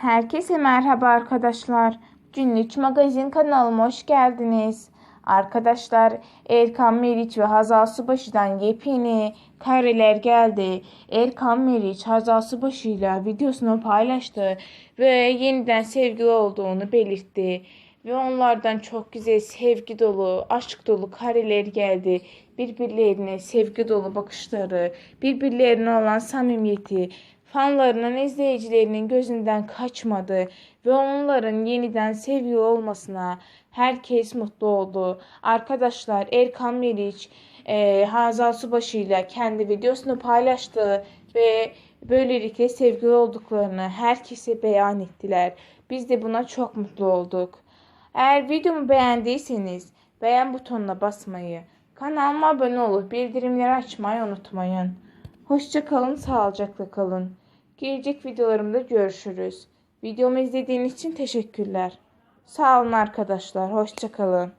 Herkese merhaba arkadaşlar. Günlük magazin kanalıma hoş geldiniz. Arkadaşlar Erkan Meriç ve Hazal Subaşı'dan yepyeni kareler geldi. Erkan Meriç Hazal Subaşı'yla videosunu paylaştı ve yeniden sevgili olduğunu belirtti. Ve onlardan çok güzel sevgi dolu, aşk dolu kareler geldi. Birbirlerine sevgi dolu bakışları, birbirlerine olan samimiyeti, fanlarının, izleyicilerinin gözünden kaçmadı ve onların yeniden sevgili olmasına herkes mutlu oldu. Arkadaşlar Erkan Meriç e, Hazal Subaşı ile kendi videosunu paylaştı ve böylelikle sevgili olduklarını herkese beyan ettiler. Biz de buna çok mutlu olduk. Eğer videomu beğendiyseniz beğen butonuna basmayı, kanalıma abone olup bildirimleri açmayı unutmayın. Hoşça kalın, sağlıcakla kalın. Gelecek videolarımda görüşürüz. Videomu izlediğiniz için teşekkürler. Sağ olun arkadaşlar. Hoşça kalın.